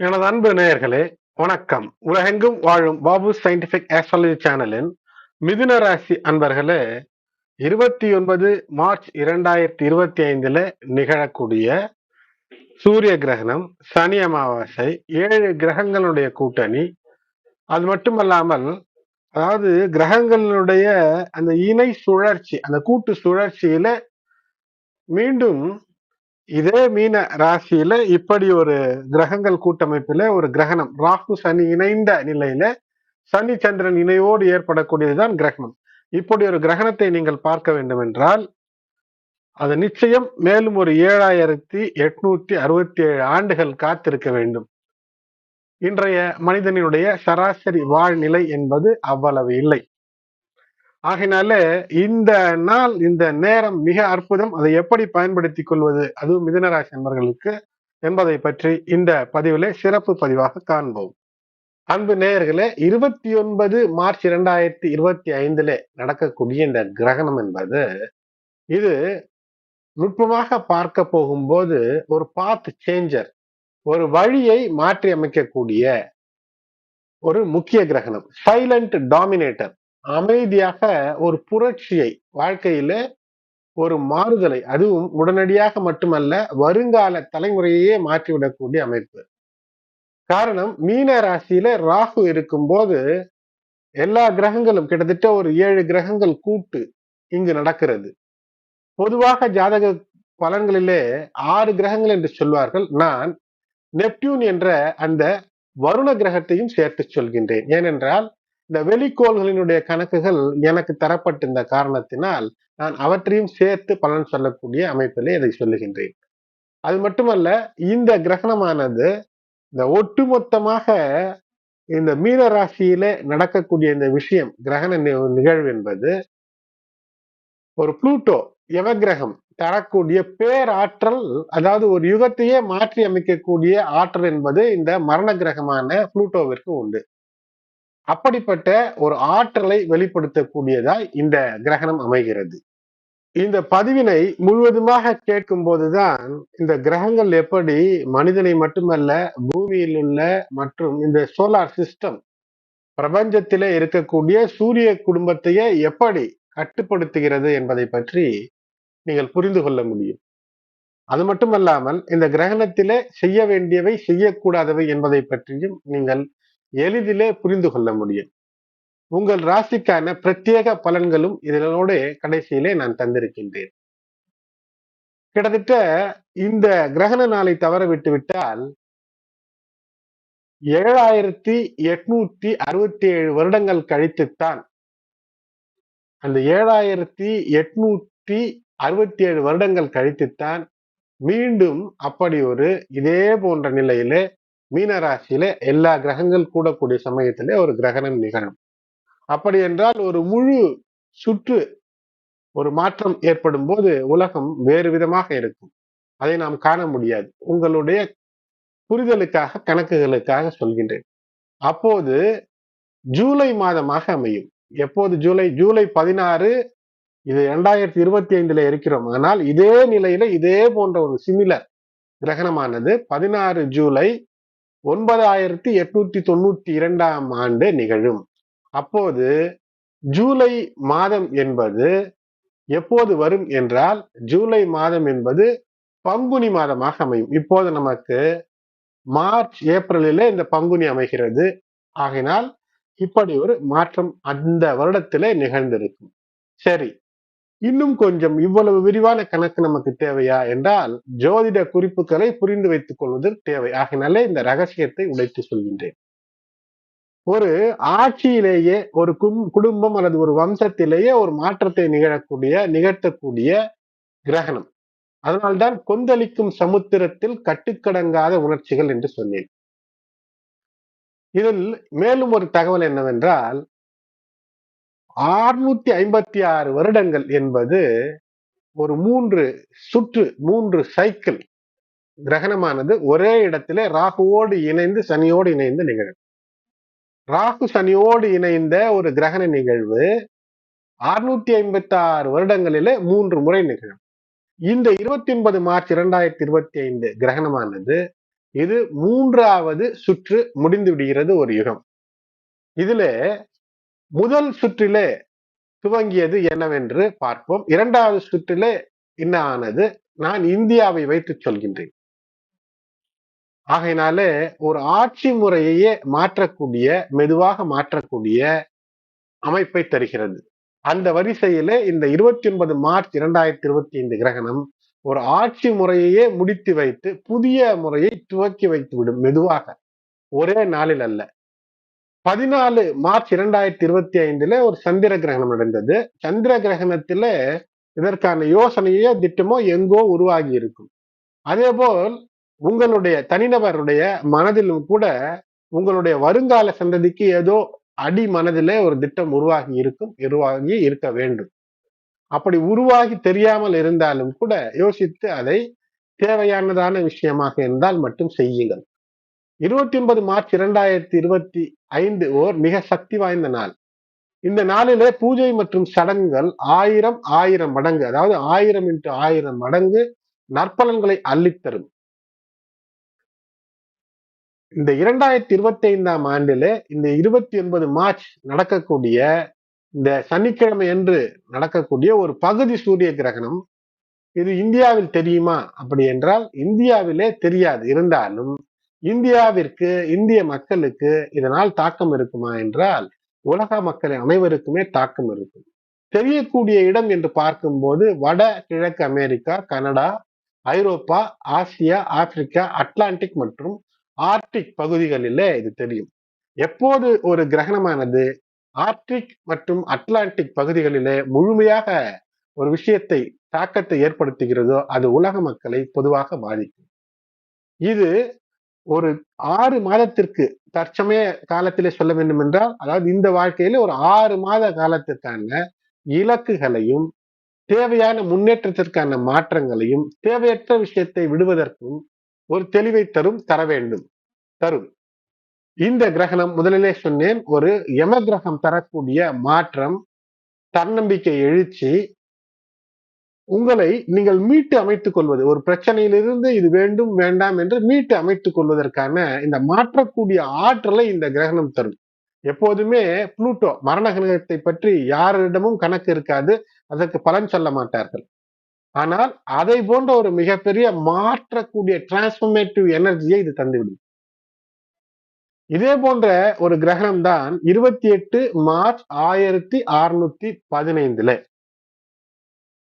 எனது அன்பு நேயர்களே வணக்கம். உலகெங்கும் வாழும் பாபு சயின்டிபிக் ஆஸ்ட்ராலஜி சேனலின் மிதுன ராசி அன்பர்களே இருபத்தி ஒன்பது மார்ச் இரண்டாயிரத்தி இருபத்தி ஐந்துல நிகழக்கூடிய சூரிய கிரகணம் சனி அமாவாசை ஏழு கிரகங்களுடைய கூட்டணி. அது மட்டுமல்லாமல் அதாவது கிரகங்களுடைய அந்த இணை சுழற்சி அந்த கூட்டு சுழற்சியில மீண்டும் இதே மீன ராசியில இப்படி ஒரு கிரகங்கள் கூட்டமைப்புல ஒரு கிரகணம். ராகு சனி இணைந்த நிலையில சனி சந்திரன் இணையோடு ஏற்படக்கூடியதுதான் கிரகணம். இப்படி ஒரு கிரகணத்தை நீங்கள் பார்க்க வேண்டும் என்றால் அது நிச்சயம் மேலும் ஒரு ஏழாயிரத்தி எட்நூத்தி அறுபத்தி ஏழு ஆண்டுகள் காத்திருக்க வேண்டும். இன்றைய மனிதனுடைய சராசரி வாழ்நிலை என்பது அவ்வளவு இல்லை. ஆகினால இந்த நாள் இந்த நேரம் மிக அற்புதம். அதை எப்படி பயன்படுத்திக் கொள்வது? அதுவும் மிதனராசி நண்பர்களுக்கு என்பதை பற்றி இந்த பதிவிலே சிறப்பு பதிவாக காண்போம். அன்பு நேயர்களே இருபத்தி ஒன்பது மார்ச் இரண்டாயிரத்தி இருபத்தி ஐந்துல நடக்கக்கூடிய இந்த கிரகணம் என்பது இது நுட்பமாக பார்க்க போகும்போது ஒரு பாத் சேஞ்சர் ஒரு வழியை மாற்றி அமைக்கக்கூடிய ஒரு முக்கிய கிரகணம். சைலண்ட் டாமினேட்டர் அமைதியாக ஒரு புரட்சியை வாழ்க்கையில ஒரு மாறுதலை அதுவும் உடனடியாக மட்டுமல்ல வருங்கால தலைமுறையே மாற்றிவிடக்கூடிய அமைப்பு. காரணம் மீன ராசியில ராகு இருக்கும்போது எல்லா கிரகங்களும் கிட்டத்தட்ட ஒரு ஏழு கிரகங்கள் கூட்டு இங்கு நடக்கிறது. பொதுவாக ஜாதக பலன்களிலே ஆறு கிரகங்கள் என்று சொல்வார்கள். நான் நெப்டியூன் என்ற அந்த வருண கிரகத்தையும் சேர்த்து சொல்கின்றேன். ஏனென்றால் இந்த வெளிக்கோள்களினுடைய கணக்குகள் எனக்கு தரப்பட்டிருந்த காரணத்தினால் நான் அவற்றையும் சேர்த்து பலன் சொல்லக்கூடிய அமைப்பிலே இதை சொல்லுகின்றேன். அது மட்டுமல்ல இந்த கிரகணமானது இந்த ஒட்டுமொத்தமாக இந்த மீன ராசியில நடக்கக்கூடிய இந்த விஷயம் கிரகண நிகழ்வு என்பது ஒரு புளூட்டோ யவகிரகம் தரக்கூடிய பேராற்றல் அதாவது ஒரு யுகத்தையே மாற்றி அமைக்கக்கூடிய ஆற்றல் என்பது இந்த மரண கிரகமான புளூட்டோவிற்கு உண்டு. அப்படிப்பட்ட ஒரு ஆற்றலை வெளிப்படுத்தக்கூடியதாய் இந்த கிரகணம் அமைகிறது. இந்த பதிவினை முழுவதுமாக கேட்கும் போதுதான் இந்த கிரகங்கள் எப்படி மனிதனை மட்டுமல்ல பூமியில் உள்ள மற்றும் இந்த சோலார் சிஸ்டம் பிரபஞ்சத்திலே இருக்கக்கூடிய சூரிய குடும்பத்தையே எப்படி கட்டுப்படுத்துகிறது என்பதை பற்றி நீங்கள் புரிந்து கொள்ள முடியும். அது மட்டுமல்லாமல் இந்த கிரகணத்திலே செய்ய வேண்டியவை செய்யக்கூடாதவை என்பதை பற்றியும் நீங்கள் எளிதிலே புரிந்து கொள்ள முடியும். உங்கள் ராசிக்கான பிரத்யேக பலன்களும் இதனோட கடைசியிலே நான் தந்திருக்கின்றேன். கிட்டத்தட்ட இந்த கிரகண நாளை தவற விட்டு விட்டால் ஏழாயிரத்தி எட்நூத்தி அறுபத்தி ஏழு வருடங்கள் கழித்துத்தான் அந்த ஏழாயிரத்தி எட்நூத்தி அறுபத்தி ஏழு வருடங்கள் கழித்துத்தான் மீண்டும் அப்படி ஒரு இதே போன்ற நிலையிலே மீனராசியில எல்லா கிரகங்கள் கூடக்கூடிய சமயத்திலே ஒரு கிரகணம் நிகழும். அப்படி என்றால் ஒரு முழு சுற்று ஒரு மாற்றம் ஏற்படும் போது உலகம் வேறு விதமாக இருக்கும். அதை நாம் காண முடியாது. உங்களுடைய புரிதலுக்காக கணக்குகளுக்காக சொல்கின்றேன். அப்போது ஜூலை மாதமாக அமையும். எப்போது ஜூலை? ஜூலை பதினாறு இது இரண்டாயிரத்தி இருபத்தி ஐந்துல இருக்கிறோம். ஆனால் இதே நிலையில இதே போன்ற ஒரு சிமிலர் கிரகணமானது பதினாறு ஜூலை ஒன்பதாயிரத்தி எட்நூத்தி தொண்ணூத்தி இரண்டாம் ஆண்டு நிகழும். அப்போது ஜூலை மாதம் என்பது எப்போது வரும் என்றால் ஜூலை மாதம் என்பது பங்குனி மாதமாக அமையும். இப்போது நமக்கு மார்ச் ஏப்ரலிலே இந்த பங்குனி அமைகிறது. ஆகினால் இப்படி ஒரு மாற்றம் அந்த வருடத்திலே நிகழ்ந்திருக்கும். சரி இன்னும் கொஞ்சம் இவ்வளவு விரிவான கணக்கு நமக்கு தேவையா என்றால் ஜோதிட குறிப்புகளை புரிந்து வைத்துக் கொள்வது தேவை. ஆகினாலே இந்த ரகசியத்தை உடைத்து சொல்கின்றேன். ஒரு ஆட்சியிலேயே ஒரு குடும்பம் அல்லது ஒரு வம்சத்திலேயே ஒரு மாற்றத்தை நிகழக்கூடிய நிகழ்த்தக்கூடிய கிரகணம். அதனால்தான் கொந்தளிக்கும் சமுத்திரத்தில் கட்டுக்கடங்காத உணர்ச்சிகள் என்று சொன்னேன். இதில் மேலும் ஒரு தகவல் என்னவென்றால் ஆறுநூத்தி ஐம்பத்தி ஆறு வருடங்கள் என்பது ஒரு மூன்று சுற்று மூன்று சைக்கிள் கிரகணமானது. ஒரே இடத்திலே ராகுவோடு இணைந்து சனியோடு இணைந்து நிகழும். ராகு சனியோடு இணைந்த ஒரு கிரகண நிகழ்வு அறுநூத்தி ஐம்பத்தி ஆறு வருடங்களிலே மூன்று முறை நிகழும். இந்த இருபத்தி ஒன்பது மார்ச் இரண்டாயிரத்தி இருபத்தி ஐந்து கிரகணமானது இது மூன்றாவது சுற்று முடிந்து விடுகிறது ஒரு யுகம். இதுல முதல் சுற்றிலே துவங்கியது என்னவென்று பார்ப்போம். இரண்டாவது சுற்றிலே என்ன ஆனது? நான் இந்தியாவை வைத்து சொல்கின்றேன். ஆகையினாலே ஒரு ஆட்சி முறையையே மாற்றக்கூடிய மெதுவாக மாற்றக்கூடிய அமைப்பை தருகிறது. அந்த வரிசையிலே இந்த இருபத்தி ஒன்பது மார்ச் இரண்டாயிரத்தி இருபத்தி ஐந்து கிரகணம் ஒரு ஆட்சி முறையையே முடித்து வைத்து புதிய முறையை துவக்கி வைத்து விடும் மெதுவாக. ஒரே நாளில் அல்ல. பதினாலு மார்ச் இரண்டாயிரத்தி இருபத்தி ஐந்துல ஒரு சந்திர கிரகணம் நடந்தது. சந்திர கிரகணத்துல இதற்கான யோசனையோ திட்டமோ எங்கோ உருவாகி இருக்கும். அதே போல் உங்களுடைய தனிநபருடைய மனதிலும் கூட உங்களுடைய வருங்கால சந்ததிக்கு ஏதோ அடி மனதிலே ஒரு திட்டம் உருவாகி இருக்கும் உருவாகி இருக்க வேண்டும். அப்படி உருவாகி தெரியாமல் இருந்தாலும் கூட யோசித்து அதை தேவையானதான விஷயமாக இருந்தால் மட்டும் செய்யுங்கள். இருபத்தி ஒன்பது மார்ச் இரண்டாயிரத்தி இருபத்தி ஐந்து ஓர் மிக சக்தி வாய்ந்த நாள். இந்த நாளிலே பூஜை மற்றும் சடங்குகள் ஆயிரம் ஆயிரம் மடங்கு அதாவது ஆயிரம் இன்ட்டு ஆயிரம் மடங்கு நற்பலன்களை அள்ளித்தரும். இந்த இரண்டாயிரத்தி இருபத்தி ஐந்தாம் ஆண்டிலே இந்த இருபத்தி ஒன்பது மார்ச் நடக்கக்கூடிய இந்த சனிக்கிழமை என்று நடக்கக்கூடிய ஒரு பகுதி சூரிய கிரகணம் இது இந்தியாவில் தெரியுமா? அப்படி என்றால் இந்தியாவிலே தெரியாது. இருந்தாலும் இந்தியாவிற்கு இந்திய மக்களுக்கு இதனால் தாக்கம் இருக்குமா என்றால் உலக மக்கள் அனைவருக்குமே தாக்கம் இருக்கும். தெரியக்கூடிய இடம் என்று பார்க்கும்போது வட கிழக்கு அமெரிக்கா கனடா ஐரோப்பா ஆசியா ஆப்பிரிக்கா அட்லாண்டிக் மற்றும் ஆர்டிக் பகுதிகளிலே இது தெரியும். எப்போது ஒரு கிரகணமானது ஆர்டிக் மற்றும் அட்லாண்டிக் பகுதிகளிலே முழுமையாக ஒரு விஷயத்தை தாக்கத்தை ஏற்படுத்துகிறதோ அது உலக மக்களை பொதுவாக பாதிக்கும். இது ஒரு ஆறு மாதத்திற்கு தற்சமய காலத்திலே சொல்ல வேண்டும் என்றால் அதாவது இந்த வாழ்க்கையில ஒரு ஆறு மாத காலத்திற்கான இலக்குகளையும் தேவையான முன்னேற்றத்திற்கான மாற்றங்களையும் தேவையற்ற விஷயத்தை விடுவதற்கும் ஒரு தெளிவை தரும் தர வேண்டும் தரும். இந்த கிரகணம் முதலிலே சொன்னேன் ஒரு யம கிரகம் தரக்கூடிய மாற்றம் தன்னம்பிக்கை எழுச்சி உங்களை நீங்கள் மீட்டு அமைத்துக் கொள்வது. ஒரு பிரச்சனையிலிருந்து இது வேண்டும் வேண்டாம் என்று மீட்டு அமைத்துக் கொள்வதற்கான இந்த மாற்றக்கூடிய ஆற்றலை இந்த கிரகணம் தரும். எப்போதுமே புளூட்டோ மரண கிரகத்தை பற்றி யாரிடமும் கணக்கு இருக்காது. அதற்கு பலன் சொல்ல மாட்டார்கள். ஆனால் அதை போன்ற ஒரு மிகப்பெரிய மாற்றக்கூடிய டிரான்ஸ்பர்மேட்டிவ் எனர்ஜியை இது தந்துவிடும். இதே போன்ற ஒரு கிரகணம் தான் இருபத்தி எட்டு மார்ச் ஆயிரத்தி அறுநூத்தி பதினைந்துல.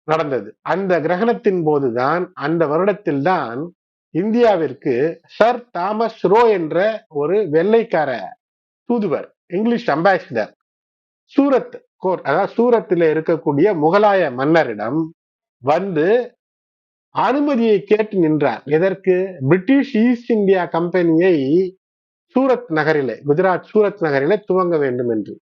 நடந்தது. அந்த கிரகணத்தின் போதுதான் அந்த வருடத்தில் தான் இந்தியாவிற்கு சர் தாமஸ் ரோ என்ற ஒரு வெள்ளைக்கார தூதுவர் இங்கிலீஷ் அம்பாசிடர் சூரத் கோர்ட் அதாவது சூரத்தில் இருக்கக்கூடிய முகலாய மன்னரிடம் வந்து அனுமதியை கேட்டு நின்றார். எதற்கு? பிரிட்டிஷ் ஈஸ்ட் இந்தியா கம்பெனியை சூரத் நகரிலே குஜராத் சூரத் நகரிலே துவங்க வேண்டும் என்று.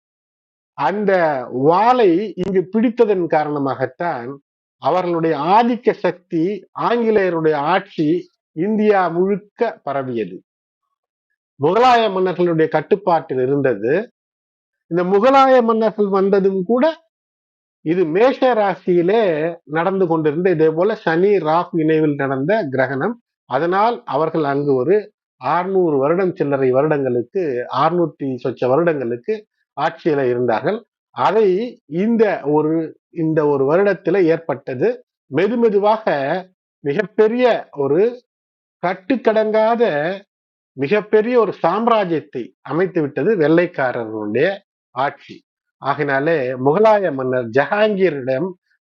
அந்த வாளை இங்கு பிடித்ததன் காரணமாகத்தான் அவர்களுடைய ஆதிக்க சக்தி ஆங்கிலேயருடைய ஆட்சி இந்தியா முழுக்க பரவியது. முகலாய மன்னர்களுடைய கட்டுப்பாட்டில் இருந்தது. இந்த முகலாய மன்னர்கள் வந்ததும் கூட இது மேஷ ராசியிலே நடந்து கொண்டிருந்த இதே போல சனி ராகு இணைவில் நடந்த கிரகணம். அதனால் அவர்கள் அங்கு ஒரு ஆறுநூறு வருடம் சில்லறை வருடங்களுக்கு ஆறுநூத்தி சொச்ச வருடங்களுக்கு ஆட்சியில இருந்தார்கள். அதை இந்த ஒரு இந்த ஒரு வருடத்துல ஏற்பட்டது. மெது மெதுவாக மிகப்பெரிய ஒரு கட்டுக்கடங்காத மிகப்பெரிய ஒரு சாம்ராஜ்யத்தை அமைத்து விட்டது வெள்ளைக்காரர்களுடைய ஆட்சி. ஆகினாலே முகலாய மன்னர் ஜஹாங்கீரிடம்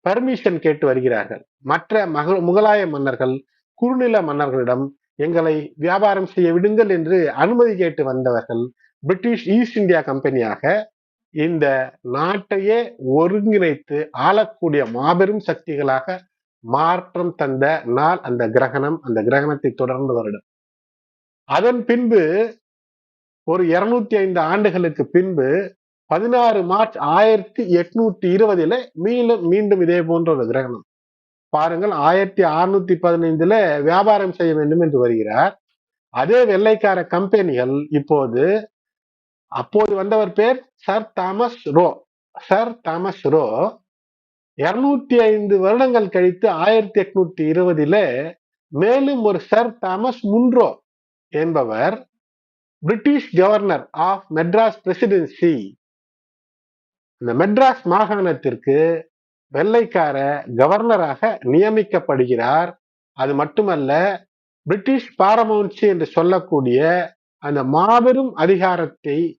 பர்மிஷன் கேட்டு வருகிறார்கள். மற்ற மக முகலாய மன்னர்கள் குறுநில மன்னர்களிடம் எங்களை வியாபாரம் செய்ய விடுங்கள் என்று அனுமதி கேட்டு வந்தவர்கள் பிரிட்டிஷ் ஈஸ்ட் இந்தியா கம்பெனியாக இந்த நாட்டையே ஒருங்கிணைத்து ஆளக்கூடிய மாபெரும் சக்திகளாக மாற்றம் தந்த நாள் அந்த கிரகணம் அந்த கிரகணத்தை தொடர்ந்து வருடம். அதன் பின்பு ஒரு இருநூத்தி ஐந்து ஆண்டுகளுக்கு பின்பு பதினாறு மார்ச் ஆயிரத்தி எட்நூத்தி இருபதுல மீண்டும் மீண்டும் இதே போன்ற ஒரு கிரகணம். பாருங்கள் ஆயிரத்தி அறுநூத்தி பதினைந்துல வியாபாரம் செய்ய வேண்டும் என்று வருகிறார். அதே வெள்ளைக்கார கம்பெனிகள் இப்போது அப்போது வந்தவர் பேர் sir Thomas Roe. Sir Thomas Roe. இருநூத்தி ஐந்து வருடங்கள் கழித்து ஆயிரத்தி எட்நூத்தி இருபதுல மேலும் ஒரு சர் தாமஸ் முன்ரோ என்பவர் British governor of Madras presidency. இந்த மெட்ராஸ் மாகாணத்திற்கு வெள்ளைக்கார கவர்னராக நியமிக்கப்படுகிறார். அது மட்டுமல்ல பிரிட்டிஷ் பாரமௌன்சி என்று சொல்லக்கூடிய அந்த மாபெரும் அதிகாரத்தை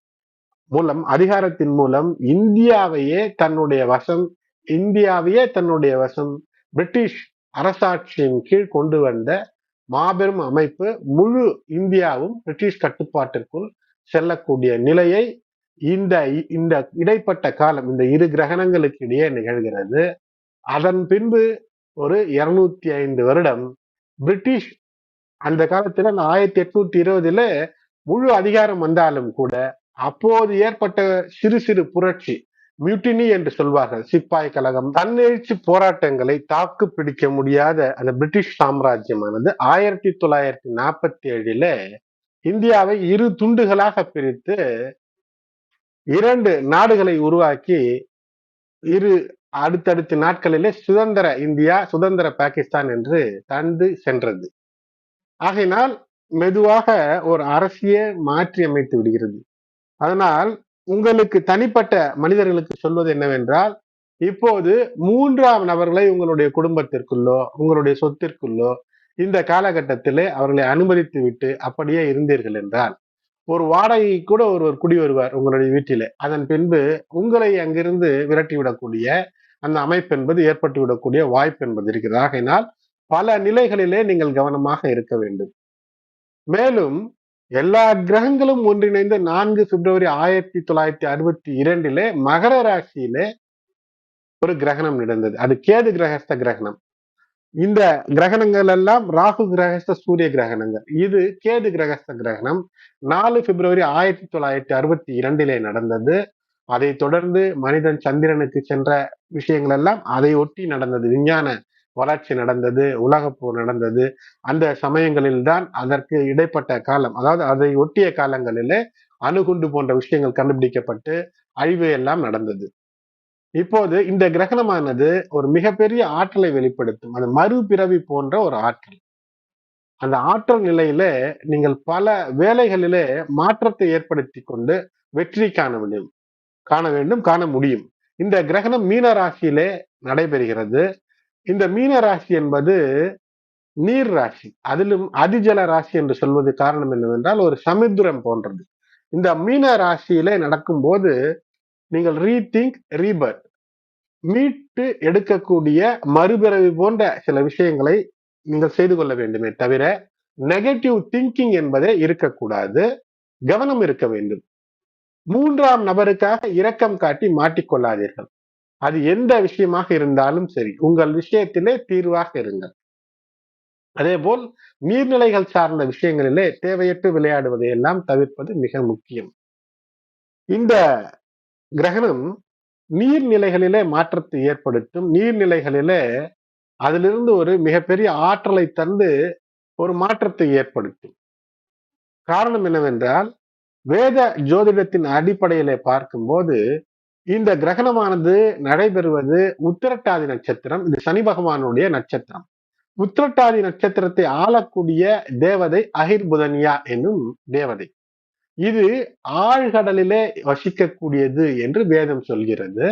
மூலம் அதிகாரத்தின் மூலம் இந்தியாவையே தன்னுடைய வசம் இந்தியாவையே தன்னுடைய வசம் பிரிட்டிஷ் அரசாட்சியின் கீழ் கொண்டு வந்த மாபெரும் அமைப்பு முழு இந்தியாவும் பிரிட்டிஷ் கட்டுப்பாட்டிற்குள் செல்லக்கூடிய நிலையை இந்த இந்த இடைப்பட்ட காலம் இந்த இரு கிரகணங்களுக்கு இடையே நிகழ்கிறது. அதன் பின்பு ஒரு இருநூத்தி ஐந்து வருடம் பிரிட்டிஷ் அந்த காலத்துல ஆயிரத்தி எட்நூத்தி இருபதுல முழு அதிகாரம் வந்தாலும் கூட அப்போது ஏற்பட்ட சிறு சிறு புரட்சி மியூட்டினி என்று சொல்வார்கள் சிப்பாய் கழகம். தன்னெழுச்சி போராட்டங்களை தாக்கு பிடிக்க முடியாத அந்த பிரிட்டிஷ் சாம்ராஜ்யமானது ஆயிரத்தி தொள்ளாயிரத்தி நாற்பத்தி ஏழில இந்தியாவை இரு துண்டுகளாக பிரித்து இரண்டு நாடுகளை உருவாக்கி இரு அடுத்தடுத்த நாட்களிலே சுதந்திர இந்தியா சுதந்திர பாகிஸ்தான் என்று தந்து சென்றது. ஆகையினால் மெதுவாக ஒரு அரசியே மாற்றி அமைத்து விடுகிறது. அதனால் உங்களுக்கு தனிப்பட்ட மனிதர்களுக்கு சொல்வது என்னவென்றால் இப்போது மூன்றாம் நபர்களை உங்களுடைய குடும்பத்திற்குள்ளோ உங்களுடைய சொத்திற்குள்ளோ இந்த காலகட்டத்திலே அவர்களை அனுமதித்து விட்டு அப்படியே இருந்தீர்கள் என்றால் ஒரு வாடகை கூட ஒருவர் குடி வருவார் உங்களுடைய வீட்டிலே. அதன் பின்பு உங்களை அங்கிருந்து விரட்டிவிடக்கூடிய அந்த அமைப்பு என்பது ஏற்பட்டு விடக்கூடிய வாய்ப்பு என்பது இருக்கிறது. ஆகையினால் பல நிலைகளிலே நீங்கள் கவனமாக இருக்க வேண்டும். மேலும் எல்லா கிரகங்களும் ஒன்றிணைந்த நான்கு பிப்ரவரி ஆயிரத்தி தொள்ளாயிரத்தி அறுபத்தி இரண்டிலே மகர ராசியிலே ஒரு கிரகணம் நடந்தது. அது கேது கிரகஸ்த கிரகணம். இந்த கிரகணங்கள் எல்லாம் ராகு கிரகஸ்த சூரிய கிரகணங்கள். இது கேது கிரகஸ்த கிரகணம். நாலு பிப்ரவரி ஆயிரத்தி தொள்ளாயிரத்தி அறுபத்தி இரண்டிலே நடந்தது. அதை தொடர்ந்து மனிதன் சந்திரனுக்கு சென்ற விஷயங்கள் எல்லாம் அதை ஒட்டி நடந்தது. விஞ்ஞான வளர்ச்சி நடந்தது உலகப்போர் நடந்தது. அந்த சமயங்களில் தான் அதற்கு இடைப்பட்ட காலம் அதாவது அதை ஒட்டிய காலங்களிலே அணுகுண்டு போன்ற விஷயங்கள் கண்டுபிடிக்கப்பட்டு அழிவு எல்லாம் நடந்தது. இப்போது இந்த கிரகணமானது ஒரு மிகப்பெரிய ஆற்றலை வெளிப்படுத்தும். அது மறுபிறவி போன்ற ஒரு ஆற்றல். அந்த ஆற்றல் நிலையில நீங்கள் பல வேலைகளிலே மாற்றத்தை ஏற்படுத்தி கொண்டு வெற்றி காண முடியும் காண வேண்டும் காண முடியும். இந்த கிரகணம் மீன ராசியிலே நடைபெறுகிறது. இந்த மீன ராசி என்பது நீர் ராசி. அதிலும் அதிஜல ராசி என்று சொல்வது காரணம் என்னவென்றால் ஒரு சமுத்திரம் போன்றது. இந்த மீன ராசியிலே நடக்கும் போது நீங்கள் ரீதிங்க் ரீபர்த் மீட்டு எடுக்கக்கூடிய மறுபிறவி போன்ற சில விஷயங்களை நீங்கள் செய்து கொள்ள வேண்டுமே தவிர நெகட்டிவ் திங்கிங் என்பதே இருக்கக்கூடாது. கவனம் இருக்க வேண்டும். மூன்றாம் நபருக்காக இரக்கம் காட்டி மாட்டிக்கொள்ளாதீர்கள். அது எந்த விஷயமாக இருந்தாலும் சரி உங்கள் விஷயத்திலே தீர்வாக இருங்கள். அதே போல் நீர்நிலைகள் சார்ந்த விஷயங்களிலே தேவையற்று விளையாடுவதை எல்லாம் தவிர்ப்பது மிக முக்கியம். இந்த கிரகணம் நீர்நிலைகளிலே மாற்றத்தை ஏற்படுத்தும். நீர்நிலைகளிலே அதிலிருந்து ஒரு மிகப்பெரிய ஆற்றலை தந்து ஒரு மாற்றத்தை ஏற்படுத்தும். காரணம் என்னவென்றால் வேத ஜோதிடத்தின் அடிப்படையிலே பார்க்கும்போது இந்த கிரகணமானது நடைபெறுவது உத்திரட்டாதி நட்சத்திரம் இது சனி பகவானுடைய நட்சத்திரம். உத்திரட்டாதி நட்சத்திரத்தை ஆளக்கூடிய தேவதை அகிர்புதன்யா என்னும் தேவதை. இது ஆழ்கடலிலே வசிக்கக்கூடியது என்று வேதம் சொல்கிறது.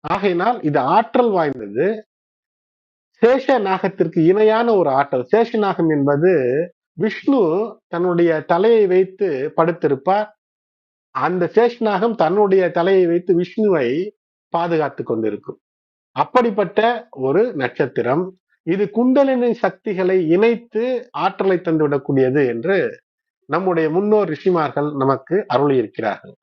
ஆகையினால் இது ஆற்றல் வாய்ந்தது. சேஷ நாகத்திற்கு இணையான ஒரு ஆற்றல். சேஷ நாகம் என்பது விஷ்ணு தன்னுடைய தலையை வைத்து படுத்திருப்பார். அந்த சேஷ்நாகம் தன்னுடைய தலையை வைத்து விஷ்ணுவை பாதுகாத்து கொண்டிருக்கும். அப்படிப்பட்ட ஒரு நட்சத்திரம். இது குண்டலினி சக்திகளை இணைத்து ஆற்றலை தந்துவிடக்கூடியது என்று நம்முடைய முன்னோர் ரிஷிமார்கள் நமக்கு அருளியிருக்கிறார்கள்.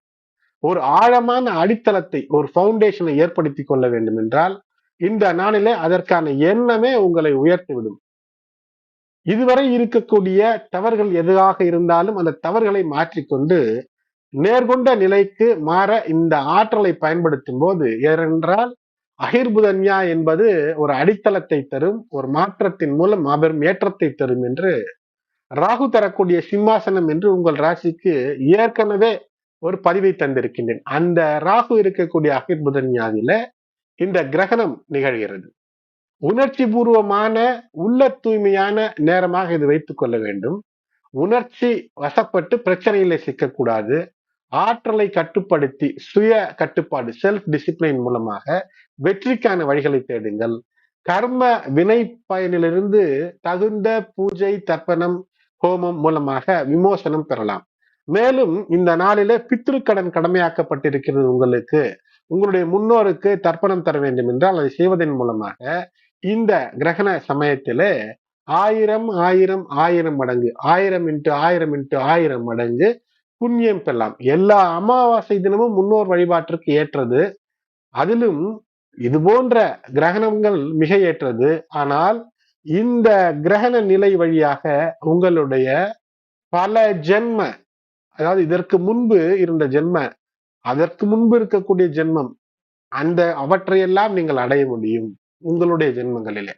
ஒரு ஆழமான அடித்தளத்தை ஒரு பவுண்டேஷனை ஏற்படுத்தி கொள்ள வேண்டும் என்றால் இந்த நாளிலே அதற்கான எண்ணமே உங்களை உயர்த்திவிடும். இதுவரை இருக்கக்கூடிய தவறுகள் எதுவாக இருந்தாலும் அந்த தவறுகளை மாற்றிக்கொண்டு நேர்கொண்ட நிலைக்கு மாற இந்த ஆற்றலை பயன்படுத்தும் போது ஏனென்றால் அகிர்புதன்யா என்பது ஒரு அடித்தளத்தை தரும் ஒரு மாற்றத்தின் மூலம் மாபெரும் ஏற்றத்தை தரும் என்று ராகு தரக்கூடிய சிம்மாசனம் என்று உங்கள் ராசிக்கு ஏற்கனவே ஒரு பதிவை தந்திருக்கின்றேன். அந்த ராகு இருக்கக்கூடிய அகிர்புதன்யாவில இந்த கிரகணம் நிகழ்கிறது. உணர்ச்சி பூர்வமான உள்ள தூய்மையான நேரமாக இது வைத்துக் கொள்ள வேண்டும். உணர்ச்சி வசப்பட்டு பிரச்சனையில சிக்கக்கூடாது. ஆற்றலை கட்டுப்படுத்தி சுய கட்டுப்பாடு செல்ஃப் டிசிப்ளின் மூலமாக வெற்றிக்கான வழிகளை தேடுங்கள். கர்ம வினை பயனிலிருந்து தகுந்த பூஜை தர்ப்பணம் ஹோமம் மூலமாக விமோசனம் பெறலாம். மேலும் இந்த நாளிலே பித்திருக்கடன் கடமையாக்கப்பட்டிருக்கிறது உங்களுக்கு. உங்களுடைய முன்னோருக்கு தர்ப்பணம் தர வேண்டும் என்றால் அதை செய்வதன் மூலமாக இந்த கிரகண சமயத்திலே ஆயிரம் ஆயிரம் ஆயிரம் மடங்கு ஆயிரம் இன்ட்டு ஆயிரம் இன்ட்டு ஆயிரம் மடங்கு புண்ணியம் பெறலாம். எல்லா அமாவாசை தினமும் முன்னோர் வழிபாட்டிற்கு ஏற்றது. அதிலும் இது போன்ற கிரகணங்கள் மிக ஏற்றது. ஆனால் இந்த கிரகண நிலை வழியாக உங்களுடைய பல ஜென்ம அதாவது இதற்கு முன்பு இருந்த ஜென்ம அதற்கு முன்பு இருக்கக்கூடிய ஜென்மம் அந்த அவற்றையெல்லாம் நீங்கள் அடைய முடியும் உங்களுடைய ஜென்மங்களிலே.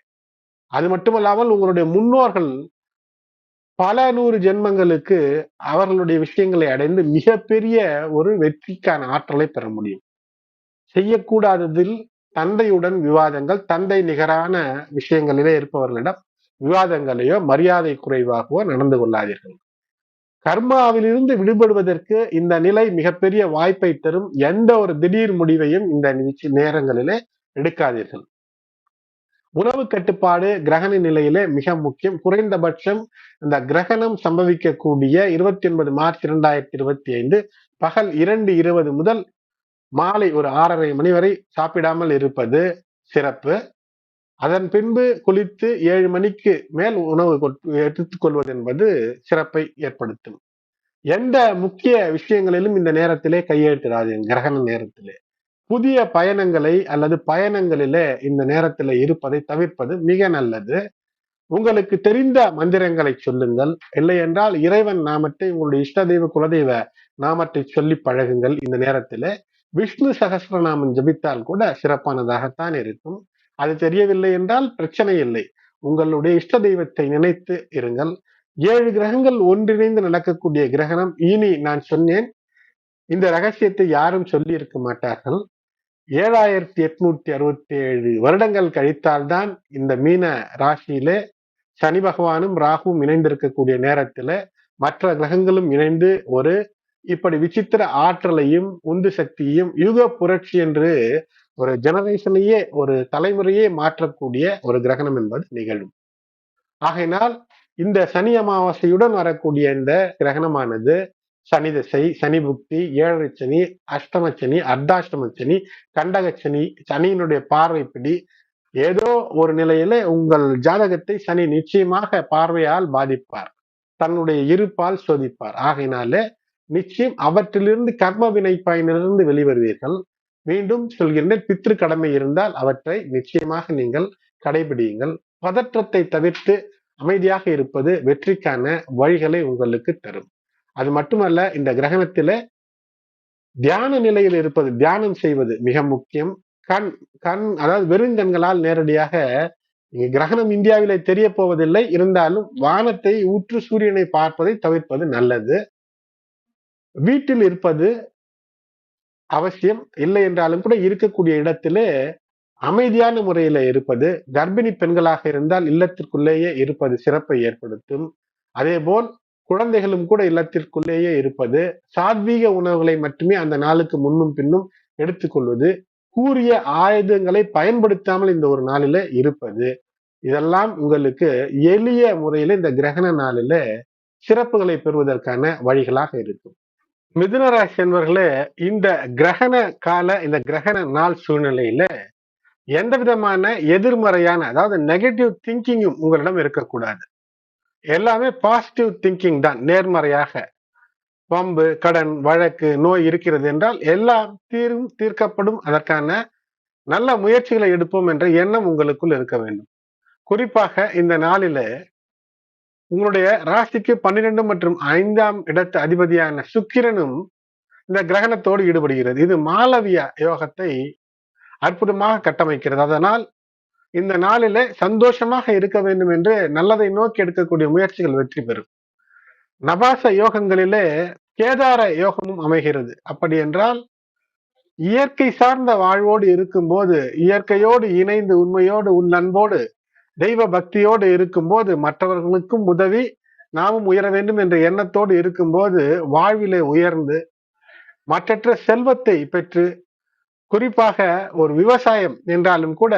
அது மட்டுமல்லாமல் உங்களுடைய முன்னோர்கள் பல நூறு ஜென்மங்களுக்கு அவர்களுடைய விஷயங்களை அடைந்து மிகப்பெரிய ஒரு வெற்றிக்கான ஆற்றலை பெற முடியும். செய்யக்கூடாததில் தந்தையுடன் விவாதங்கள் தந்தை நிகரான விஷயங்களிலே இருப்பவர்களிடம் விவாதங்களையோ மரியாதை குறைவாகவோ நடந்து கொள்ளாதீர்கள். கர்மாவிலிருந்து விடுபடுவதற்கு இந்த நிலை மிகப்பெரிய வாய்ப்பை தரும் எந்த ஒரு திடீர் முடிவையும் இந்த நேரங்களிலே எடுக்காதீர்கள். உணவு கட்டுப்பாடு கிரகண நிலையிலே மிக முக்கியம். குறைந்தபட்சம் இந்த கிரகணம் சம்பவிக்கக்கூடிய இருபத்தி ஒன்பது மார்ச் இரண்டாயிரத்தி இருபத்தி ஐந்து பகல் இரண்டு இருபது முதல் மாலை ஒரு ஆறரை மணி வரை சாப்பிடாமல் இருப்பது சிறப்பு. அதன் பின்பு குளித்து ஏழு மணிக்கு மேல் உணவு எடுத்துக்கொள்வது என்பது சிறப்பை ஏற்படுத்தும். எந்த முக்கிய விஷயங்களிலும் இந்த நேரத்திலே கையெழுத்திடாது கிரகண நேரத்திலே. புதிய பயணங்களை அல்லது பயணங்களிலே இந்த நேரத்தில் இருப்பதை தவிர்ப்பது மிக நல்லது. உங்களுக்கு தெரிந்த மந்திரங்களை சொல்லுங்கள். இல்லை என்றால் இறைவன் நாமத்தை உங்களுடைய இஷ்ட தெய்வ குலதெய்வ நாமத்தை சொல்லி பழகுங்கள் இந்த நேரத்தில். விஷ்ணு சகசிரநாமம் ஜபித்தால் கூட சிறப்பானதாகத்தான் இருக்கும். அது தெரியவில்லை என்றால் பிரச்சனை இல்லை. உங்களுடைய இஷ்ட தெய்வத்தை நினைத்து இருங்கள். ஏழு கிரகங்கள் ஒன்றிணைந்து நடக்கக்கூடிய கிரகணம். இனி நான் சொன்னேன். இந்த ரகசியத்தை யாரும் சொல்லி இருக்க மாட்டார்கள். ஏழாயிரத்தி எட்நூத்தி அறுபத்தி ஏழு வருடங்கள் கழித்தால்தான் இந்த மீன ராசியிலே சனி பகவானும் ராகுவும் இணைந்திருக்கக்கூடிய நேரத்துல மற்ற கிரகங்களும் இணைந்து ஒரு இப்படி விசித்திர ஆற்றலையும் உந்து சக்தியையும் யுக புரட்சி என்று ஒரு ஜெனரேஷனையே ஒரு தலைமுறையே மாற்றக்கூடிய ஒரு கிரகணம் என்பது நிகழும். ஆகையினால் இந்த சனி அமாவாசையுடன் வரக்கூடிய இந்த கிரகணமானது சனி திசை சனி புக்தி ஏழரை சனி அஷ்டம சனி அர்த்தாஷ்டம சனி கண்டக சனி சனியினுடைய பார்வைப்படி. ஏதோ ஒரு நிலையில உங்கள் ஜாதகத்தை சனி நிச்சயமாக பார்வையால் பாதிப்பார். தன்னுடைய இருப்பால் சோதிப்பார். ஆகையினால நிச்சயம் அவற்றிலிருந்து கர்ம வினை பயனிலிருந்து வெளிவருவீர்கள். மீண்டும் சொல்கின்றேன் பித்ரு கடமை இருந்தால் அவற்றை நிச்சயமாக நீங்கள் கடைபிடியுங்கள். பதற்றத்தை தவிர்த்து அமைதியாக இருப்பது வெற்றிக்கான வழிகளை உங்களுக்கு தரும். அது மட்டுமல்ல இந்த கிரகணத்துல தியான நிலையில் இருப்பது தியானம் செய்வது மிக முக்கியம். கண் கண் அதாவது வெறும் கண்களால் நேரடியாக கிரகணம் இந்தியாவிலே தெரிய போவதில்லை இருந்தாலும் வானத்தை ஊற்று சூரியனை பார்ப்பதை தவிர்ப்பது நல்லது. வீட்டில் இருப்பது அவசியம். இல்லை என்றாலும் கூட இருக்கக்கூடிய இடத்திலே அமைதியான முறையில இருப்பது கர்ப்பிணி பெண்களாக இருந்தால் இல்லத்திற்குள்ளேயே இருப்பது சிறப்பை ஏற்படுத்தும். அதே போல் குழந்தைகளும் கூட இல்லத்திற்குள்ளேயே இருப்பது சாத்வீக உணவுகளை மட்டுமே அந்த நாளுக்கு முன்னும் பின்னும் எடுத்துக்கொள்வது கூறிய ஆயுதங்களை பயன்படுத்தாமல் இந்த ஒரு நாளில இருப்பது. இதெல்லாம் உங்களுக்கு எளிய முறையில இந்த கிரகண நாளில சிறப்புகளை பெறுவதற்கான வழிகளாக இருக்கும். மிதுனராசி என்பவர்களே இந்த கிரகண கால இந்த கிரகண நாள் சூழ்நிலையில எந்த விதமான எதிர்மறையான அதாவது நெகட்டிவ் திங்கிங்கும் உங்களிடம் இருக்கக்கூடாது. எல்லாமே பாசிட்டிவ் திங்கிங் தான் நேர்மறையாக. பம்பு கடன் வழக்கு நோய் இருக்கிறது என்றால் எல்லாம் தீரும் தீர்க்கப்படும். அதற்கான நல்ல முயற்சிகளை எடுப்போம் என்ற எண்ணம் உங்களுக்குள் இருக்க வேண்டும். குறிப்பாக இந்த நாளில உங்களுடைய ராசிக்கு பன்னிரெண்டு மற்றும் ஐந்தாம் இடத்து அதிபதியான சுக்கிரனும் இந்த கிரகணத்தோடு ஈடுபடுகிறது. இது மாலவிய யோகத்தை அற்புதமாக கட்டமைக்கிறது. அதனால் இந்த நாளில சந்தோஷமாக இருக்க வேண்டும் என்று நல்லதை நோக்கி எடுக்கக்கூடிய முயற்சிகள் வெற்றி பெறும். நபாச யோகங்களிலே கேதார யோகமும் அமைகிறது. அப்படி என்றால் இயற்கை சார்ந்த வாழ்வோடு இருக்கும்போது இயற்கையோடு இணைந்து உண்மையோடு உள்ளன்போடு தெய்வ பக்தியோடு இருக்கும்போது மற்றவர்களுக்கும் உதவி நாமும் உயர வேண்டும் என்ற எண்ணத்தோடு இருக்கும்போது வாழ்விலே உயர்ந்து மற்றற்ற செல்வத்தை பெற்று குறிப்பாக ஒரு விவசாயம் என்றாலும் கூட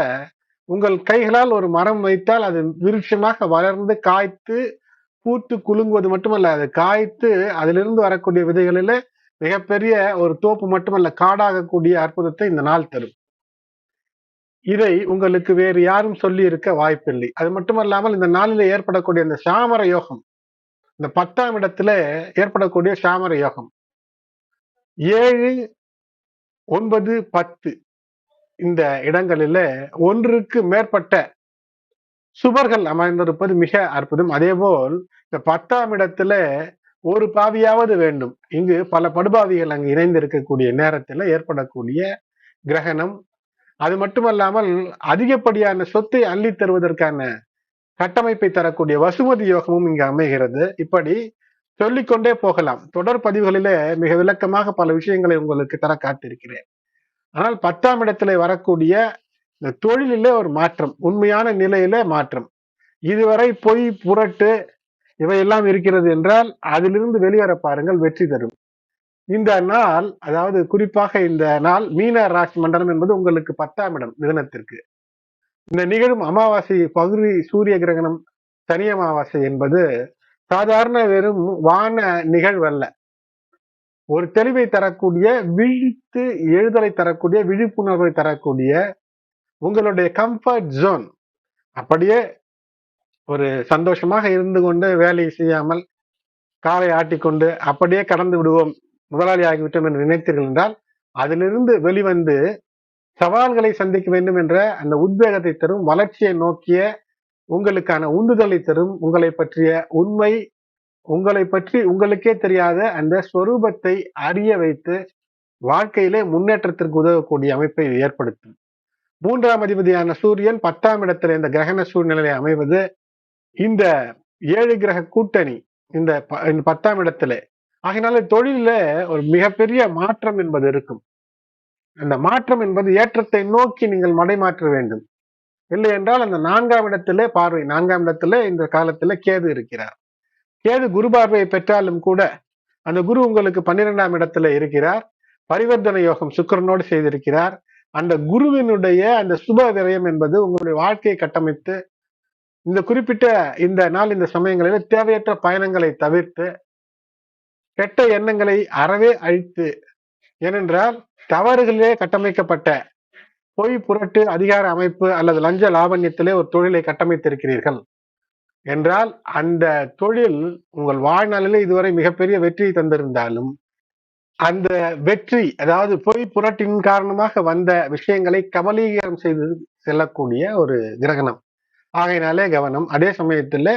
உங்கள் கைகளால் ஒரு மரம் வைத்தால் அது விருட்சமாக வளர்ந்து காய்த்து பூத்து குலுங்குவது மட்டுமல்ல அது காய்த்து அதிலிருந்து வரக்கூடிய விதைகளில மிகப்பெரிய ஒரு தோப்பு மட்டுமல்ல காடாகக்கூடிய அற்புதத்தை இந்த நாள் தரும். இதை உங்களுக்கு வேறு யாரும் சொல்லி இருக்க வாய்ப்பில்லை. அது மட்டுமல்லாமல் இந்த நாளில் ஏற்படக்கூடிய இந்த சாமர யோகம் இந்த பத்தாம் இடத்துல ஏற்படக்கூடிய சாமர யோகம். ஏழு ஒன்பது பத்து இந்த இடங்களில ஒன்றுக்கு மேற்பட்ட சுவர்கள் அமைந்திருப்பது மிக அற்புதம். அதேபோல் இந்த பத்தாம் இடத்துல ஒரு பாவியாவது வேண்டும். இங்கு பல படுபாவிகள் அங்கு இணைந்திருக்கக்கூடிய நேரத்தில் ஏற்படக்கூடிய கிரகணம். அது மட்டுமல்லாமல் அதிகப்படியான சொத்தை அள்ளி தருவதற்கான கட்டமைப்பை தரக்கூடிய வசுமதி யோகமும் இங்கு அமைகிறது. இப்படி சொல்லிக்கொண்டே போகலாம். தொடர் பதிவுகளிலே மிக விளக்கமாக பல விஷயங்களை உங்களுக்கு தர காத்திருக்கிறேன். ஆனால் பத்தாம் இடத்துல வரக்கூடிய இந்த தொழிலிலே ஒரு மாற்றம் உண்மையான நிலையில மாற்றம். இதுவரை பொய் புரட்டு இவையெல்லாம் இருக்கிறது என்றால் அதிலிருந்து வெளிவர பாருங்கள் வெற்றி தரும். இந்த நாள் அதாவது குறிப்பாக இந்த நாள் மீன ராசி மண்டலம் என்பது உங்களுக்கு பத்தாம் இடம் மிதனத்திற்கு இந்த நிகழும் அமாவாசை பகுதி சூரிய கிரகணம் சனி அமாவாசை என்பது சாதாரண வெறும் வான நிகழ்வல்ல ஒரு தெளிவை தரக்கூடிய விழித்து எழுதலை தரக்கூடிய விழிப்புணர்வை தரக்கூடிய உங்களுடைய கம்ஃபர்ட் ஜோன் அப்படியே ஒரு சந்தோஷமாக இருந்து கொண்டு வேலையை செய்யாமல் காலை ஆட்டிக்கொண்டு அப்படியே கடந்து விடுவோம். முதலாளி ஆகிவிட்டோம் என்று நினைத்தீர்கள் என்றால் அதிலிருந்து வெளிவந்து சவால்களை சந்திக்க வேண்டும் என்ற அந்த உத்வேகத்தை தரும் வளர்ச்சியை நோக்கிய உங்களுக்கான உந்துதலை தரும் உங்களை பற்றிய உண்மை உங்களை பற்றி உங்களுக்கே தெரியாத அந்த ஸ்வரூபத்தை அறிய வைத்து வாழ்க்கையிலே முன்னேற்றத்திற்கு உதவக்கூடிய அமைப்பை ஏற்படுத்தும். மூன்றாம் அதிபதியான சூரியன் பத்தாம் இடத்துல இந்த கிரகண சூழ்நிலை அமைவது இந்த ஏழு கிரக கூட்டணி இந்த பத்தாம் இடத்துல. ஆகினால தொழில ஒரு மிகப்பெரிய மாற்றம் என்பது இருக்கும். அந்த மாற்றம் என்பது ஏற்றத்தை நோக்கி நீங்கள் மடைமாற்ற வேண்டும். இல்லை என்றால் அந்த நான்காம் இடத்திலே பார்வை நான்காம் இடத்துல இந்த காலத்துல கேது இருக்கிறார். கேது குரு பார்வையை பெற்றாலும் கூட அந்த குரு உங்களுக்கு பன்னிரெண்டாம் இடத்துல இருக்கிறார். பரிவர்த்தனை யோகம் சுக்கரனோடு செய்திருக்கிறார். அந்த குருவினுடைய அந்த சுப விரயம் என்பது உங்களுடைய வாழ்க்கையை கட்டமைத்து இந்த குறிப்பிட்ட இந்த நாள் இந்த சமயங்களில் தேவையற்ற பயணங்களை தவிர்த்து கெட்ட எண்ணங்களை அறவே அழித்து ஏனென்றால் தவறுகளிலே கட்டமைக்கப்பட்ட பொய் புரட்டு அதிகார அமைப்பு அல்லது லஞ்ச லாவண்யத்திலே ஒரு தொழிலை கட்டமைத்திருக்கிறீர்கள். என்றால் அந்த தொழில் உங்கள் வாழ்நாளிலே இதுவரை மிகப்பெரிய வெற்றியை தந்திருந்தாலும் அந்த வெற்றி அதாவது பொய் புரட்டின் காரணமாக வந்த விஷயங்களை கபலீகரம் செய்து செல்லக்கூடிய ஒரு கிரகணம். ஆகையினாலே கவனம் அதே சமயத்தில்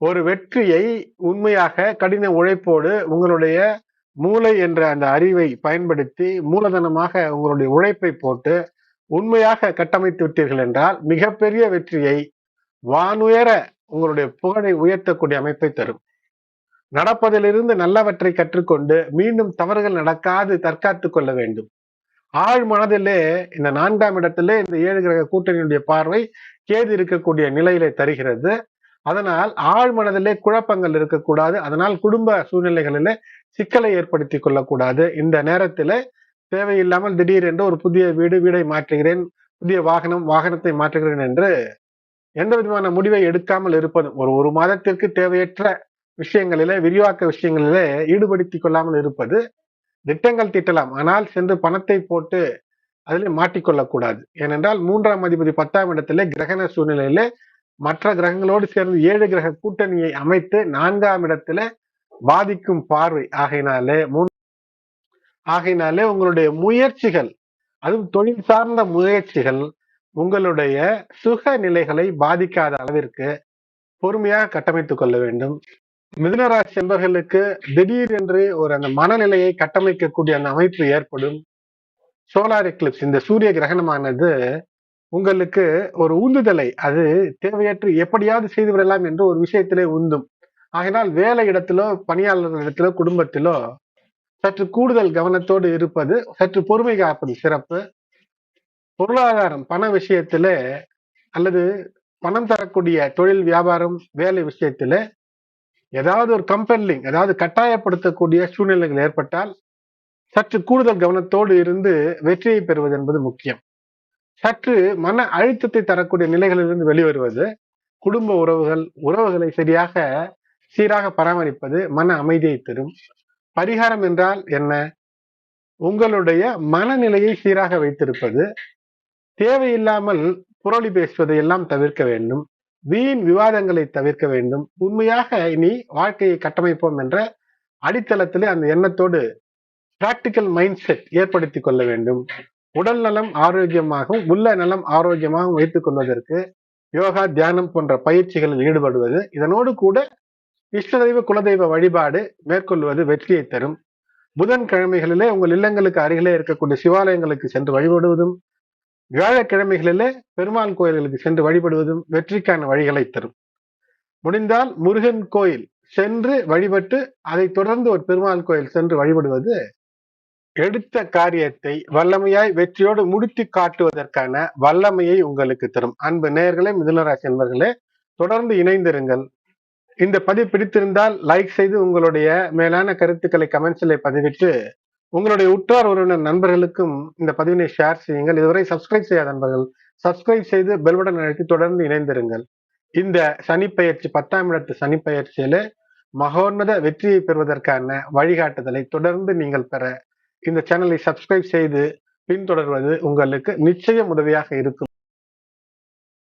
ஒரு வெற்றியை உண்மையாக கடின உழைப்போடு உங்களுடைய மூளை என்ற அந்த அறிவை பயன்படுத்தி மூலதனமாக உங்களுடைய உழைப்பை போட்டு உண்மையாக கட்டமைத்து விட்டீர்கள் என்றால் மிகப்பெரிய வெற்றியை வானுயர உங்களுடைய புகழை உயர்த்தக்கூடிய அமைப்பை தரும். நடப்பதிலிருந்து நல்லவற்றை கற்றுக்கொண்டு மீண்டும் தவறுகள் நடக்காது தற்காத்து கொள்ள வேண்டும். ஆழ் மனதிலே இந்த நான்காம் இடத்திலே இந்த ஏழு கிரக கூட்டணியுடைய பார்வை கேது இருக்கக்கூடிய நிலையிலே தருகிறது. அதனால் ஆழ் மனதிலே குழப்பங்கள் இருக்கக்கூடாது. அதனால் குடும்ப சூழ்நிலைகளிலே சிக்கலை ஏற்படுத்தி கொள்ளக்கூடாது. இந்த நேரத்தில் தேவையில்லாமல் திடீரென்று ஒரு புதிய வீடு வீடை மாற்றுகிறேன் புதிய வாகனம் வாகனத்தை மாற்றுகிறேன் என்று எந்த விதமான முடிவை எடுக்காமல் இருப்பது? ஒரு ஒரு மாதத்திற்கு தேவையற்ற விஷயங்களிலே விரிவாக்க விஷயங்களிலே ஈடுபடுத்திக் கொள்ளாமல் இருப்பது திட்டங்கள் திட்டலாம். ஆனால் சென்று பணத்தை போட்டு அதில் மாட்டிக்கொள்ளக்கூடாது ஏனென்றால் மூன்றாம் அதிபதி பத்தாம் இடத்திலே கிரகண சூழ்நிலையிலே மற்ற கிரகங்களோடு சேர்ந்து ஏழு கிரக கூட்டணியை அமைத்து நான்காம் இடத்துல பாதிக்கும் பார்வை. ஆகையினாலே ஆகையினாலே உங்களுடைய முயற்சிகள் அதுவும் தொழில் சார்ந்த முயற்சிகள் உங்களுடைய சுக நிலைகளை பாதிக்காத அளவிற்கு பொறுமையாக கட்டமைத்துக் கொள்ள வேண்டும். மிதுனராசி என்பர்களுக்கு திடீர் என்று ஒரு அந்த மனநிலையை கட்டமைக்கக்கூடிய அந்த அமைப்பு ஏற்படும். சோலார் எக்லிப்ஸ் இந்த சூரிய கிரகணமானது உங்களுக்கு ஒரு உந்துதலை அது தேவையற்று எப்படியாவது செய்து விடலாம் என்று ஒரு விஷயத்திலே உந்தும். ஆகினால் வேலை இடத்திலோ பணியாளர் இடத்திலோ குடும்பத்திலோ சற்று கூடுதல் கவனத்தோடு இருப்பது சற்று பொறுமை காப்பது சிறப்பு. பொருளாதாரம் பண விஷயத்துல அல்லது பணம் தரக்கூடிய தொழில் வியாபாரம் வேலை விஷயத்துல ஏதாவது ஒரு கம்பெல்லிங் அதாவது கட்டாயப்படுத்தக்கூடிய சூழ்நிலைகள் ஏற்பட்டால் சற்று கூடுதல் கவனத்தோடு இருந்து வெற்றியை பெறுவது என்பது முக்கியம். சற்று மன அழுத்தத்தை தரக்கூடிய நிலைகளிலிருந்து வெளிவருவது குடும்ப உறவுகள் உறவுகளை சரியாக சீராக பராமரிப்பது மன அமைதியை தரும். பரிகாரம் என்றால் என்ன? உங்களுடைய மனநிலையை சீராக வைத்திருப்பது தேவையில்லாமல் புரளி பேசுவதை எல்லாம் தவிர்க்க வேண்டும். வீண் விவாதங்களை தவிர்க்க வேண்டும். உண்மையாக இனி வாழ்க்கையை கட்டமைப்போம் என்ற அடித்தளத்திலே அந்த எண்ணத்தோடு பிராக்டிக்கல் மைண்ட் செட் ஏற்படுத்தி கொள்ள வேண்டும். உடல் நலம் ஆரோக்கியமாகவும் உள்ள நலம் ஆரோக்கியமாகவும் வைத்துக் கொள்வதற்கு யோகா தியானம் போன்ற பயிற்சிகளில் ஈடுபடுவது இதனோடு கூட இஷ்டதெய்வ குலதெய்வ வழிபாடு மேற்கொள்வது வெற்றியை தரும். புதன் கிழமைகளிலே உங்கள் இல்லங்களுக்கு அருகிலே இருக்கக்கூடிய சிவாலயங்களுக்கு சென்று வழிபடுவதும் வியாழக்கிழமைகளிலே பெருமாள் கோயில்களுக்கு சென்று வழிபடுவதும் வெற்றிக்கான வழிகளை தரும். முடிந்தால் முருகன் கோயில் சென்று வழிபட்டு அதை தொடர்ந்து ஒரு பெருமாள் கோயில் சென்று வழிபடுவது எடுத்த காரியத்தை வல்லமையாய் வெற்றியோடு முடித்து காட்டுவதற்கான வல்லமையை உங்களுக்கு தரும். அன்பு நேயர்களே மிதுனராசி என்பர்களே தொடர்ந்து இணைந்திருங்கள். இந்த பதிவு பிடித்திருந்தால் லைக் செய்து உங்களுடைய மேலான கருத்துக்களை கமெண்ட்ஸில் பதிவிட்டு உங்களுடைய உற்றார் உறவினர் நண்பர்களுக்கும் இந்த பதிவினை ஷேர் செய்யுங்கள். இதுவரை சப்ஸ்கிரைப் செய்யாத நண்பர்கள் சப்ஸ்கிரைப் செய்து பெல்பட்டன் அழைத்து தொடர்ந்து இணைந்திருங்கள். இந்த சனிப்பெயர்ச்சி பத்தாம் இடத்து சனிப்பெயர்ச்சியில மகோன்னத வெற்றியை பெறுவதற்கான வழிகாட்டுதலை தொடர்ந்து நீங்கள் பெற இந்த சேனலை சப்ஸ்கிரைப் செய்து பின்தொடர்வது உங்களுக்கு நிச்சயம் உதவியாக இருக்கும்.